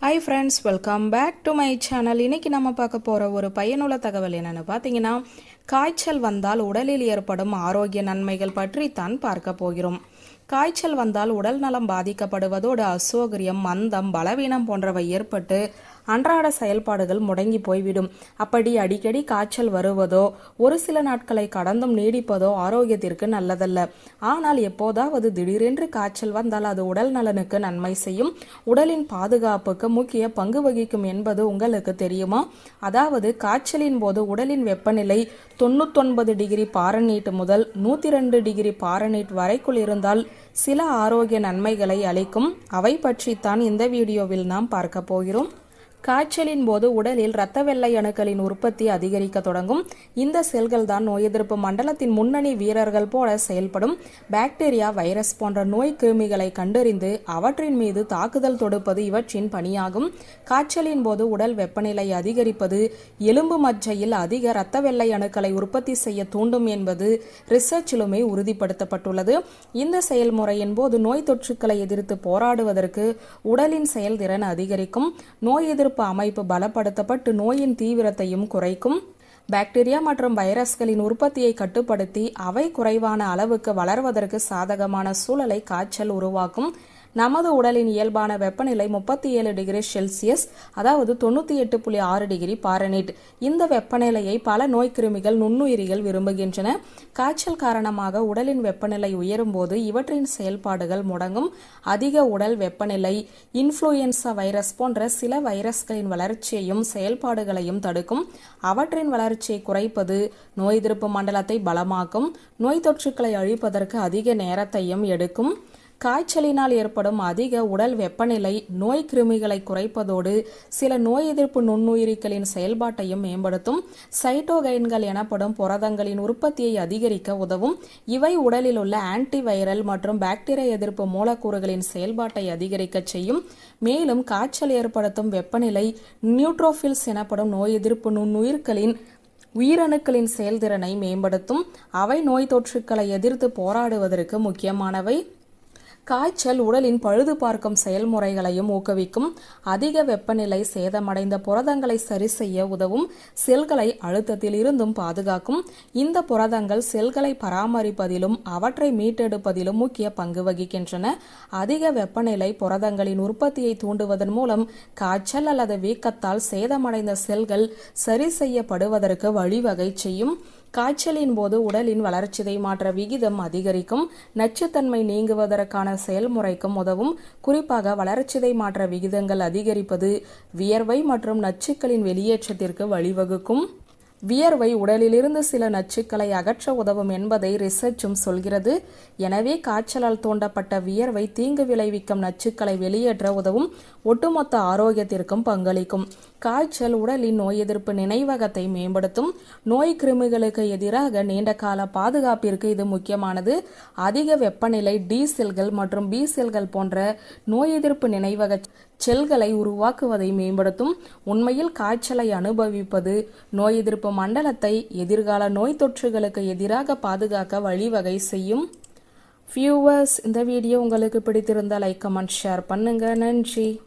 Hi friends welcome back to my channel இன்னைக்கு நம்ம பார்க்க போகிற ஒரு பயனுள்ள தகவல் என்னென்னு பார்த்தீங்கன்னா காய்ச்சல் வந்தால் உடலில் ஏற்படும் ஆரோக்கிய நன்மைகள் பற்றி தான் பார்க்க போகிறோம். காய்ச்சல் வந்தால் உடல் நலம் பாதிக்கப்படுவதோடு அசௌகரியம் மந்தம் பலவீனம் போன்றவை ஏற்பட்டு அன்றாட செயல்பாடுகள் முடங்கி போய்விடும். அப்படி அடிக்கடி காய்ச்சல் வருவதோ ஒரு சில நாட்களை கடந்தும் நீடிப்பதோ ஆரோக்கியத்திற்கு நல்லதல்ல. ஆனால் எப்போதாவது திடீரென்று காய்ச்சல் வந்தால் அது உடல் நலனுக்கு நன்மை செய்யும். உடலின் பாதுகாப்புக்கு முக்கிய பங்கு வகிக்கும் என்பது உங்களுக்கு தெரியுமா? அதாவது காய்ச்சலின் போது உடலின் வெப்பநிலை தொண்ணூத்தொன்பது டிகிரி பாரனீட் முதல் நூற்றி ரெண்டு டிகிரி பாரனீட் வரைக்குள் இருந்தால் சில ஆரோக்கிய நன்மைகளை அளிக்கும். அவை பற்றித்தான் இந்த வீடியோவில் நாம் பார்க்க போகிறோம். காய்ச்சலின் போது உடலில் இரத்த வெள்ளை அணுக்களின் உற்பத்தி அதிகரிக்க தொடங்கும். இந்த செல்கள் தான் நோய் எதிர்ப்பு மண்டலத்தின் முன்னணி வீரர்கள் போல செயல்படும். பாக்டீரியா வைரஸ் போன்ற நோய் கிருமிகளை கண்டறிந்து அவற்றின் மீது தாக்குதல் தொடுப்பது இவற்றின் பணியாகும். காய்ச்சலின் போது உடல் வெப்பநிலை அதிகரிப்பது எலும்பு மஜ்ஜையில் அதிக இரத்த வெள்ளை அணுக்களை உற்பத்தி செய்ய தூண்டும் என்பது ரிசர்ச்சிலுமே உறுதிப்படுத்தப்பட்டுள்ளது. இந்த செயல்முறையின் போது நோய் தொற்றுக்களை எதிர்த்து போராடுவதற்கு உடலின் செயல்திறன் அதிகரிக்கும். நோய் எதிர்ப்பு அமைப்பு பலப்படுத்தப்பட்டு நோயின் தீவிரத்தையும் குறைக்கும். பாக்டீரியா மற்றும் வைரஸ்களின் உற்பத்தியை கட்டுப்படுத்தி அவை குறைவான அளவுக்கு வளர்வதற்கு சாதகமான சூழலை காய்ச்சல் உருவாக்கும். நமது உடலின் இயல்பான வெப்பநிலை முப்பத்தி ஏழு டிகிரி செல்சியஸ் அதாவது தொண்ணூற்றி எட்டு புள்ளி ஆறு டிகிரி பாரனேட் இந்த வெப்பநிலையை பல நோய்க்கிருமிகள் நுண்ணுயிரிகள் விரும்புகின்றன. காய்ச்சல் காரணமாக உடலின் வெப்பநிலை உயரும் போது இவற்றின் செயல்பாடுகள் முடங்கும். அதிக உடல் வெப்பநிலை இன்ஃப்ளூயன்சா வைரஸ் போன்ற சில வைரஸ்களின் வளர்ச்சியையும் செயல்பாடுகளையும் தடுக்கும். அவற்றின் வளர்ச்சியை குறைப்பது நோய் எதிர்ப்பு மண்டலத்தை பலமாக்கும். நோய் தொற்றுக்களை அழிப்பதற்கு அதிக நேரத்தையும் எடுக்கும். காய்ச்சலினால் ஏற்படும் அதிக உடல் வெப்பநிலை நோய் கிருமிகளை குறைப்பதோடு சில நோய் எதிர்ப்பு நுண்ணுயிரிகளின் செயல்பாட்டையும் மேம்படுத்தும். சைட்டோகைன்கள் எனப்படும் புரதங்களின் உற்பத்தியை அதிகரிக்க உதவும். இவை உடலில் உள்ள ஆன்டிவைரல் மற்றும் பாக்டீரியா எதிர்ப்பு மூலக்கூறுகளின் செயல்பாட்டை அதிகரிக்க செய்யும். மேலும் காய்ச்சல் ஏற்படுத்தும் வெப்பநிலை நியூட்ரோஃபில்ஸ் எனப்படும் நோய் எதிர்ப்பு நுண்ணுயிர்களின் உயிரணுக்களின் செயல்திறனை மேம்படுத்தும். அவை நோய் தொற்றுக்களை எதிர்த்து போராடுவதற்கு முக்கியமானவை. காய்ச்சல் உடலின் பழுது பார்க்கும் செயல்முறைகளையும் ஊக்குவிக்கும் அதிக வெப்பநிலை சேதமடைந்த புரதங்களை சரி செய்ய உதவும் செல்களை அழுத்தத்தில் இருந்தும் பாதுகாக்கும். இந்த புரதங்கள் செல்களை பராமரிப்பதிலும் அவற்றை மீட்டெடுப்பதிலும் முக்கிய பங்கு வகிக்கின்றன. அதிக வெப்பநிலை புரதங்களின் உற்பத்தியை தூண்டுவதன் மூலம் காய்ச்சல் அல்லது வீக்கத்தால் சேதமடைந்த செல்கள் சரி செய்யப்படுவதற்கு வழிவகை செய்யும். காய்ச்சலின் போது உடலின் வளர்ச்சிதை மாற்ற விகிதம் அதிகரிக்கும். நச்சுத்தன்மை நீங்குவதற்கான செயல்முறைக்கும் உதவும். குறிப்பாக வளர்ச்சிதை மாற்ற விகிதங்கள் அதிகரிப்பது வியர்வை மற்றும் நச்சுக்களின் வெளியேற்றத்திற்கு வழிவகுக்கும். வியர்வை உடலிலிருந்து சில நச்சுக்களை அகற்ற உதவும் என்பதை ரிசர்ச்சும் சொல்கிறது. எனவே காய்ச்சலால் தூண்டப்பட்ட வியர்வை தீங்கு விளைவிக்கும் நச்சுக்களை வெளியேற்ற உதவும் ஒட்டுமொத்த ஆரோக்கியத்திற்கும் பங்களிக்கும். காய்ச்சல் உடலின் நோய் எதிர்ப்பு நினைவகத்தை மேம்படுத்தும். நோய் கிருமிகளுக்கு எதிராக நீண்ட கால பாதுகாப்பிற்கு இது முக்கியமானது. அதிக வெப்பநிலை டி செல்கள் மற்றும் பி செல்கள் போன்ற நோய் எதிர்ப்பு நினைவக செல்களை உருவாக்குவதை மேம்படுத்தும் உண்மையில் காய்ச்சலை அனுபவிப்பது நோய் எதிர்ப்பு மண்டலத்தை எதிர்கால நோய் தொற்றுகளுக்கு எதிராக பாதுகாக்க வழிவகை செய்யும். வியூவர்ஸ் இந்த வீடியோ உங்களுக்கு பிடித்திருந்தால் லைக் கமெண்ட் ஷேர் பண்ணுங்கள் நன்றி.